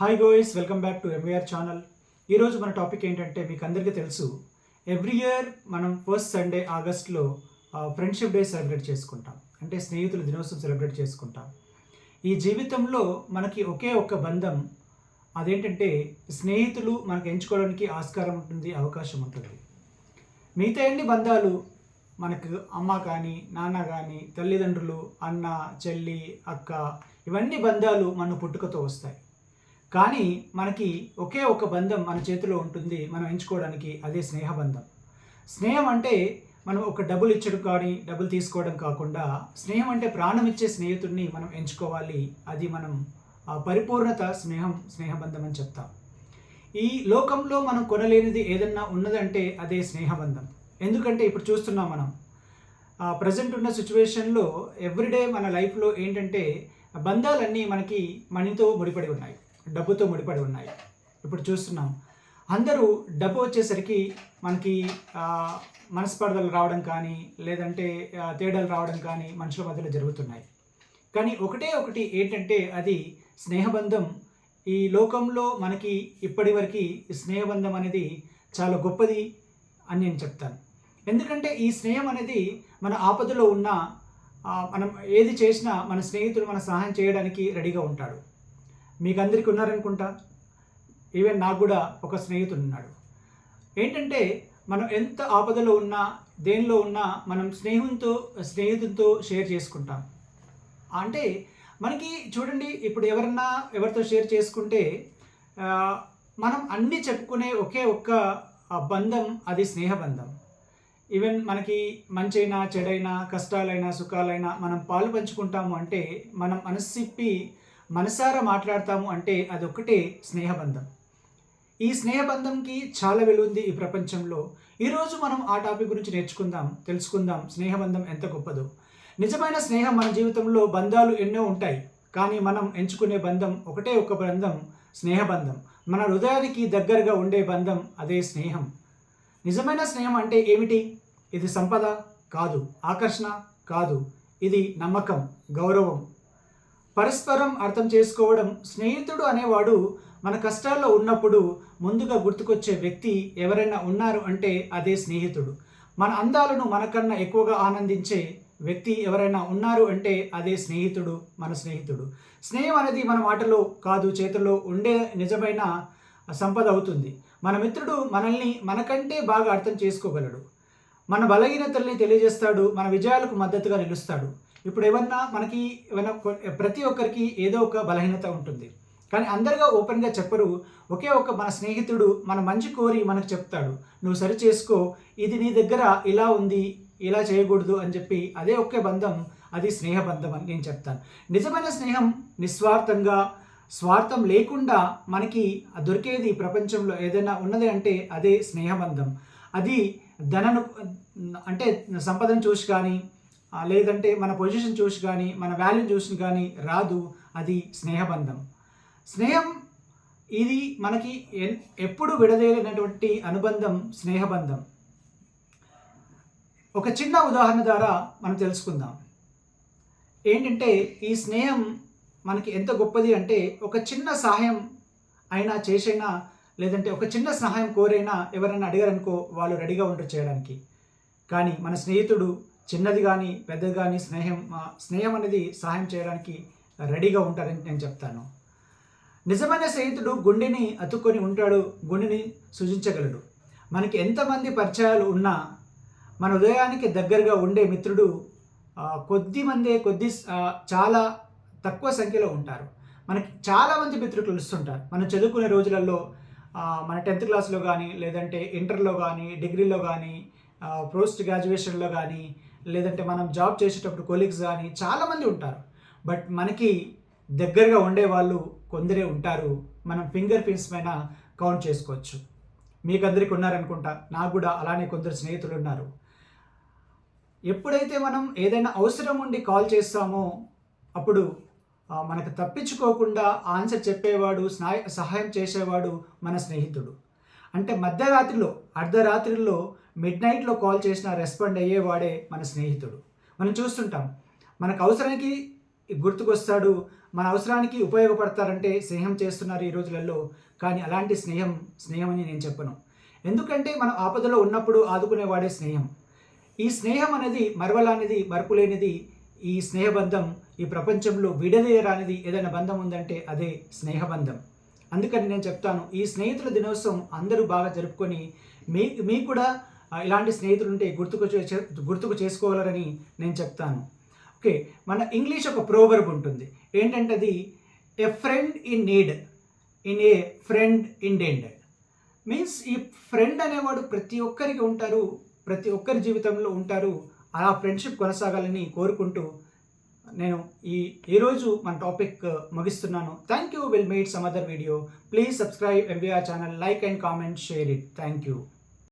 Hi guys welcome back to MVR channel ఈరోజు మన topic ఏంటంటే మీకు అందరికీ తెలుసు ఎవ్రీ ఇయర్ మనం ఫస్ట్ సండే ఆగస్ట్లో ఫ్రెండ్షిప్ డే సెలబ్రేట్ చేసుకుంటాం. అంటే స్నేహితుల దినోత్సవం సెలబ్రేట్ చేసుకుంటాం. ఈ జీవితంలో మనకి ఒకే ఒక్క బంధం అదేంటంటే స్నేహితులు మనకు ఎంచుకోవడానికి ఆస్కారం ఉంటుంది అవకాశం ఉంటుంది. మిగతా ఎన్ని బంధాలు మనకు అమ్మ కానీ నాన్న కానీ తల్లిదండ్రులు అన్న చెల్లి అక్క ఇవన్నీ బంధాలు మన పుట్టుకతో వస్తాయి. కానీ మనకి ఒకే ఒక బంధం మన చేతిలో ఉంటుంది మనం ఎంచుకోవడానికి అదే స్నేహబంధం. స్నేహం అంటే మనం ఒక డబ్బులు ఇచ్చడం కానీ డబ్బులు తీసుకోవడం కాకుండా స్నేహం అంటే ప్రాణం ఇచ్చే స్నేహితుడిని మనం ఎంచుకోవాలి. అది మనం ఆ పరిపూర్ణత స్నేహం స్నేహబంధం అని చెప్తాం. ఈ లోకంలో మనం కొనలేనిది ఏదన్నా ఉన్నదంటే అదే స్నేహబంధం. ఎందుకంటే ఇప్పుడు చూస్తున్నాం మనం ప్రజెంట్ ఉన్న సిచ్యువేషన్లో ఎవ్రీడే మన లైఫ్లో ఏంటంటే బంధాలన్నీ మనకి మనీతో ముడిపడి ఉన్నాయి. డబ్బుతో ముడిపడి ఉన్నాయి. ఇప్పుడు చూస్తున్నాం. అందరూ డబ్బు వచ్చేసరికి మనకి మనస్పర్ధలు రావడం కానీ లేదంటే తేడాలు రావడం కానీ మనుషుల మధ్యలో జరుగుతున్నాయి. కానీ ఒకటే ఒకటి ఏంటంటే అది స్నేహబంధం. ఈ లోకంలో మనకి ఇప్పటి వరకు స్నేహబంధం అనేది చాలా గొప్పది అని నేను చెప్తాను. ఎందుకంటే ఈ స్నేహం అనేది మన ఆపదలో ఉన్న మనం ఏది చేసినా మన స్నేహితుడు మన సహాయం చేయడానికి రెడీగా ఉంటాడు. మీకు అందరికీ ఉన్నారనుకుంటా? ఈవెన్ నాకు కూడా ఒక స్నేహితుడు ఉన్నాడు ఏంటంటే మనం ఎంత ఆపదలో ఉన్నా దేనిలో ఉన్నా మనం స్నేహంతో స్నేహితులతో షేర్ చేసుకుంటాం. అంటే మనకి చూడండి ఇప్పుడు ఎవరన్నా ఎవరితో షేర్ చేసుకుంటే మనం అన్నీ చెప్పుకునే ఒకే ఒక్క బంధం అది స్నేహబంధం. ఈవెన్ మనకి మంచైనా చెడైనా కష్టాలైనా సుఖాలైనా మనం పాలు పంచుకుంటాము అంటే మనం మనసిప్పి మనసారా మాట్లాడతాము అంటే అదొకటే స్నేహబంధం. ఈ స్నేహబంధంకి చాలా విలువ ఉంది ఈ ప్రపంచంలో. ఈరోజు మనం ఆ టాపిక్ గురించి నేర్చుకుందాం తెలుసుకుందాం. స్నేహబంధం ఎంత గొప్పదో. నిజమైన స్నేహం మన జీవితంలో బంధాలు ఎన్నో ఉంటాయి. కానీ మనం ఎంచుకునే బంధం ఒకటే ఒక బంధం స్నేహబంధం. మన హృదయానికి దగ్గరగా ఉండే బంధం అదే స్నేహం. నిజమైన స్నేహం అంటే ఏమిటి? ఇది సంపద కాదు ఆకర్షణ కాదు. ఇది నమ్మకం గౌరవం పరస్పరం అర్థం చేసుకోవడం స్నేహితుడు అనేవాడు మన కష్టాల్లో ఉన్నప్పుడు ముందుగా గుర్తుకొచ్చే వ్యక్తి ఎవరైనా ఉన్నారు అంటే అదే స్నేహితుడు. మన అందాలను మనకన్నా ఎక్కువగా ఆనందించే వ్యక్తి ఎవరైనా ఉన్నారు అంటే అదే స్నేహితుడు మన స్నేహితుడు. స్నేహం అనేది మన మాటలో కాదు చేతుల్లో ఉండే నిజమైన సంపద అవుతుంది. మన మిత్రుడు మనల్ని మనకంటే బాగా అర్థం చేసుకోగలడు. మన బలహీనతల్ని తెలియజేస్తాడు మన విజయాలకు మద్దతుగా నిలుస్తాడు. ఇప్పుడు ఏమన్నా మనకి ఏమైనా ప్రతి ఒక్కరికి ఏదో ఒక బలహీనత ఉంటుంది. కానీ అందరిగా ఓపెన్గా చెప్పరు ఒకే ఒక మన స్నేహితుడు మన మంచి కోరి మనకు చెప్తాడు. నువ్వు సరి చేసుకో ఇది నీ దగ్గర ఇలా ఉంది ఇలా చేయకూడదు అని చెప్పి అదే ఒకే బంధం అది స్నేహబంధం అని నేను చెప్తాను. నిజమైన స్నేహం నిస్వార్థంగా స్వార్థం లేకుండా మనకి దొరికేది ప్రపంచంలో ఏదైనా ఉన్నది అంటే అదే స్నేహబంధం అది ధనను అంటే సంపదను చూసి కానీ లేదంటే మన పొజిషన్ చూసి కానీ మన వాల్యూ చూసి కానీ రాదు. అది స్నేహబంధం. స్నేహం ఇది మనకి ఎప్పుడు విడదీయలేనటువంటి అనుబంధం స్నేహబంధం. ఒక చిన్న ఉదాహరణ ద్వారా మనం తెలుసుకుందాం. ఏంటంటే ఈ స్నేహం మనకి ఎంత గొప్పది అంటే ఒక చిన్న సహాయం అయినా చేసైనా లేదంటే ఒక చిన్న సహాయం కోరైనా ఎవరైనా అడిగారనుకో వాళ్ళు రెడీగా ఉంటారు చేయడానికి. కానీ మన స్నేహితుడు చిన్నది కానీ పెద్దది కానీ స్నేహం స్నేహం అనేది సహాయం చేయడానికి రెడీగా ఉంటారని నేను చెప్తాను. నిజమైన స్నేహితుడు గుండెని అతుక్కొని ఉంటాడు గుండెని సృజించగలడు. మనకి ఎంతమంది పరిచయాలు ఉన్నా మన హృదయానికి దగ్గరగా ఉండే మిత్రుడు కొద్ది మందే కొద్ది చాలా తక్కువ సంఖ్యలో ఉంటారు. మనకి చాలామంది మిత్రులు కలుస్తుంటారు. మనం చదువుకునే రోజులలో మన టెన్త్ క్లాస్లో కానీ లేదంటే ఇంటర్లో కానీ డిగ్రీలో కానీ పోస్ట్ గ్రాడ్యుయేషన్లో కానీ లేదంటే మనం జాబ్ చేసేటప్పుడు కొలీగ్స్ కానీ చాలామంది ఉంటారు. బట్ మనకి దగ్గరగా ఉండే వాళ్ళు కొందరే ఉంటారు. మనం ఫింగర్ ప్రింట్స్ పైన కౌంట్ చేసుకోవచ్చు. మీకు అందరికి ఉన్నారనుకుంటా. నాకు కూడా అలానే కొందరు స్నేహితులు ఉన్నారు. ఎప్పుడైతే మనం ఏదైనా అవసరం ఉండి కాల్ చేస్తామో అప్పుడు మనకు తప్పించుకోకుండా ఆన్సర్ చెప్పేవాడు స్నాయ సహాయం చేసేవాడు మన స్నేహితుడు. అంటే మధ్యరాత్రిలో అర్ధరాత్రిలో మిడ్ నైట్లో కాల్ చేసిన రెస్పాండ్ అయ్యేవాడే మన స్నేహితుడు. మనం చూస్తుంటాం మనకు అవసరానికి గుర్తుకొస్తాడు మన అవసరానికి ఉపయోగపడతారంటే స్నేహం చేస్తున్నారు ఈ రోజులలో కానీ అలాంటి స్నేహం స్నేహం అని నేను చెప్పను. ఎందుకంటే మనం ఆపదలో ఉన్నప్పుడు ఆదుకునేవాడే స్నేహం. ఈ స్నేహం అనేది మరవలానిది మరపులేనిది ఈ స్నేహబంధం ఈ ప్రపంచంలో విడదీయరానిది ఏదైనా బంధం ఉందంటే అదే స్నేహబంధం. అందుకని నేను చెప్తాను ఈ స్నేహితుల దినోత్సవం అందరూ బాగా జరుపుకొని మీ మీ కూడా ఇలాంటి స్నేహితులు ఉంటే గుర్తుకు చే- గుర్తుకు చేసుకోవాలని నేను చెప్తాను. ఓకే మన ఇంగ్లీష్ ఒక ప్రోవర్బ్ ఉంటుంది. ఏంటంటే అది a friend in need in a friend in డెండ్ means ఈ ఫ్రెండ్ అనేవాడు ప్రతి ఒక్కరికి ఉంటారు ప్రతి ఒక్కరి జీవితంలో ఉంటారు. అలా ఫ్రెండ్షిప్ కొనసాగాలని కోరుకుంటూ నేను ఈ ఈరోజు మన టాపిక్ ముగిస్తున్నాను. Thank you will meet some other video please subscribe MBR channel like and comment share it thank you